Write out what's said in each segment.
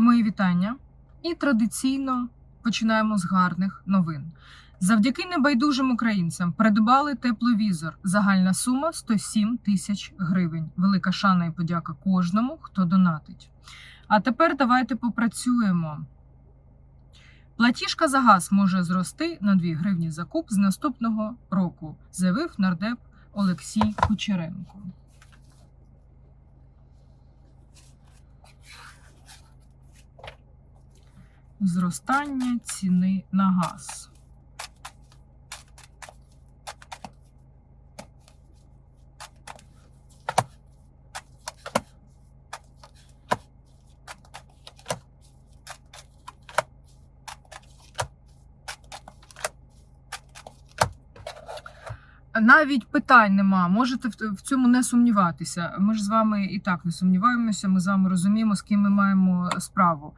Мої вітання. І традиційно починаємо з гарних новин. Завдяки небайдужим українцям придбали тепловізор. Загальна сума 107 тисяч гривень. Велика шана і подяка кожному, хто донатить. А тепер давайте попрацюємо. Платіжка за газ може зрости на 2 гривні за куб з наступного року, заявив нардеп Олексій Кучеренко. Зростання ціни на газ. Навіть питань нема. Можете в- цьому не сумніватися. Ми ж з вами і так не сумніваємося. Ми з вами розуміємо, з ким ми маємо справу.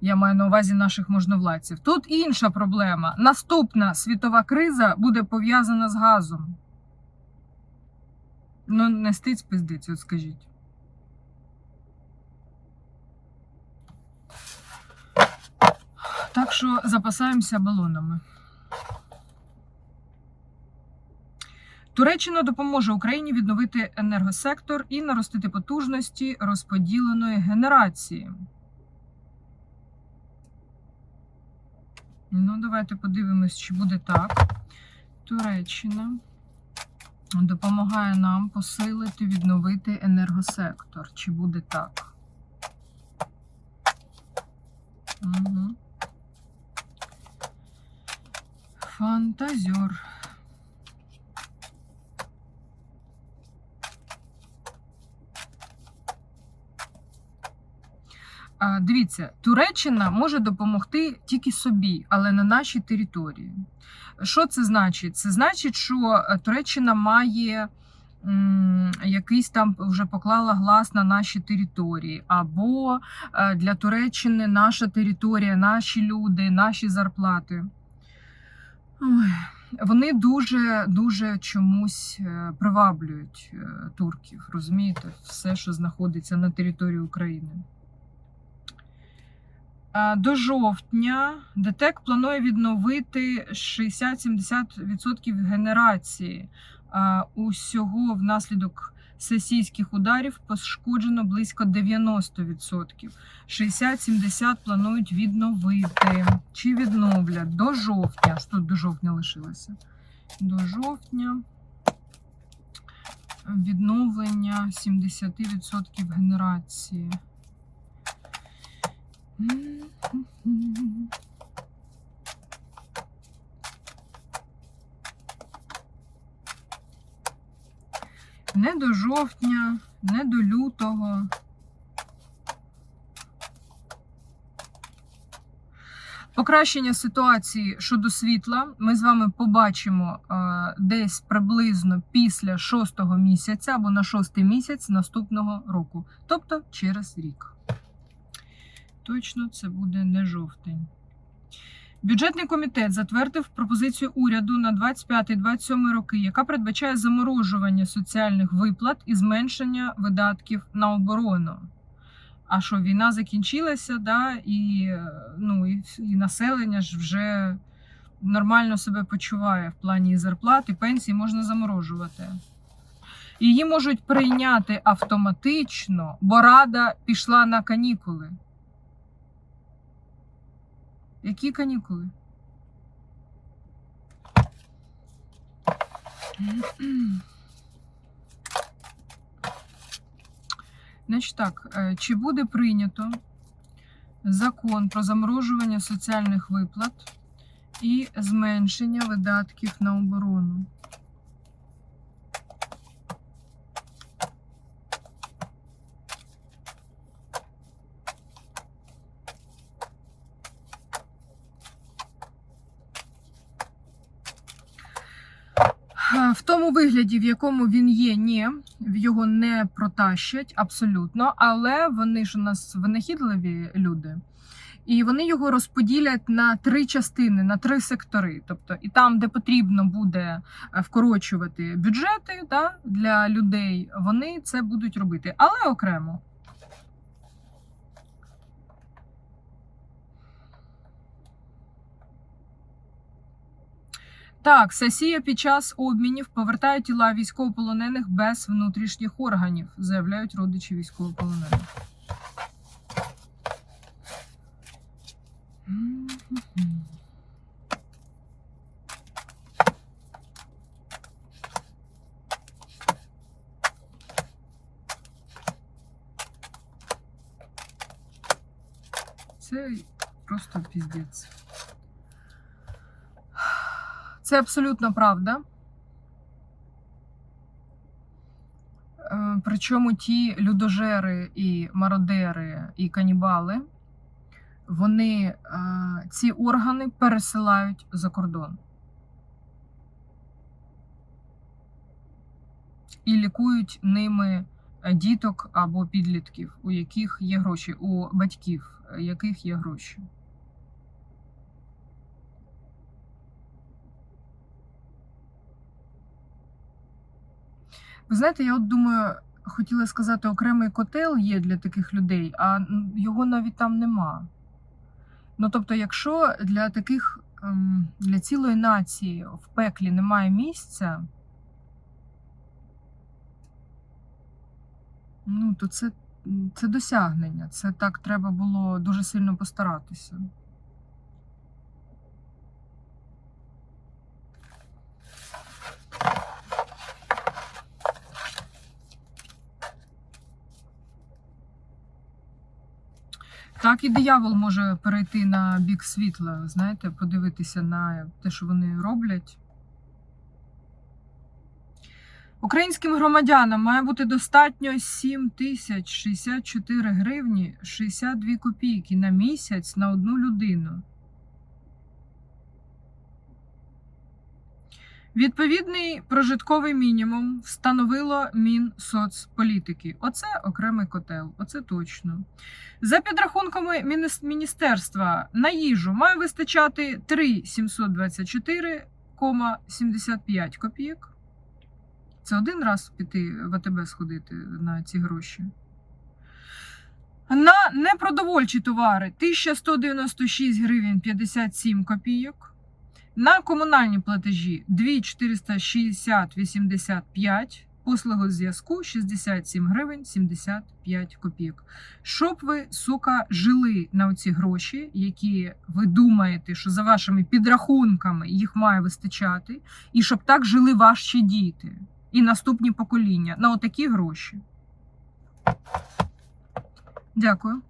Я маю на увазі наших можновладців. Тут інша проблема. Наступна світова криза буде пов'язана з газом. Ну, не стиць пиздиць, от скажіть. Так що запасаємося балонами. Туреччина допоможе Україні відновити енергосектор і наростити потужності розподіленої генерації. Ну, давайте подивимось, чи буде так. Туреччина допомагає нам посилити, відновити енергосектор. Чи буде так? Угу. Фантазер. А, Дивіться, Туреччина може допомогти тільки собі, але на нашій території. Що це значить? Це значить, що е, Туреччина має якийсь там вже поклала глас на наші території, або е, для Туреччини наша територія, наші люди, наші зарплати. Вони дуже дуже чомусь е, приваблюють турків, розумієте, все, що знаходиться на території України. А, До жовтня ДТЕК планує відновити 60-70% генерації. Усього внаслідок сесійських ударів пошкоджено близько 90%. 60-70 планують відновити. Чи відновлять до жовтня? Що тут до жовтня лишилося? До жовтня відновлення 70% генерації. Не до жовтня, не до лютого. Покращення ситуації щодо світла ми з вами побачимо е, десь приблизно після шостого місяця або на шостий місяць наступного року, тобто через рік. Точно це буде не жовтень. Бюджетний комітет затвердив пропозицію уряду на 25-27 роки, яка передбачає заморожування соціальних виплат і зменшення видатків на оборону. А що війна закінчилася, да, і, ну, і, і населення ж вже нормально себе почуває в плані і зарплат, і пенсії можна заморожувати. Її можуть прийняти автоматично, бо рада пішла на канікули. Які канікули? Значить так, е, чи буде прийнято закон про заморожування соціальних виплат і зменшення видатків на оборону? Е, В тому вигляді, в якому він є, ні, його не протащать абсолютно, але вони ж у нас винахідливі люди. І вони його розподілять на три частини, на три сектори. Тобто, і там, де потрібно буде е, вкорочувати бюджети да, для людей, вони це будуть робити, але окремо. Так, Сесія під час обмінів повертає тіла військовополонених без внутрішніх органів, заявляють родичі військовополонених. Це просто піздець. Це абсолютно правда. Е, Причому ті людожери і мародери і канібали, вони е, ці органи пересилають за кордон. І лікують ними е, діток або підлітків, у яких є гроші, у батьків, е, яких є гроші. Ви знаєте, я от думаю, хотіла сказати, окремий котел є для таких людей, а його навіть там нема. Ну тобто, якщо для таких, ем, для цілої нації в пеклі немає місця, ну то це, це досягнення. Це так треба було дуже сильно постаратися. Так і диявол може перейти на бік світла, знаєте, подивитися на те, що вони роблять. Українським громадянам має бути достатньо 7 тисяч 64 гривні 62 копійки на місяць на одну людину. Відповідний прожитковий мінімум встановило Мінсоцполітики. Оце окремий котел, оце точно. За підрахунками міністерства на їжу має вистачати 3,724,75 копійок. Це один раз піти в АТБ сходити на ці гроші. На непродовольчі товари 1196 гривень 57 копійок. На комунальні платежі 2460,85, послуги зв'язку 67 гривень 75 копійок. Щоб ви, сука, жили на оці гроші, які ви думаєте, що за вашими підрахунками їх має вистачати, і щоб так жили ваші діти і наступні покоління на отакі гроші. Дякую.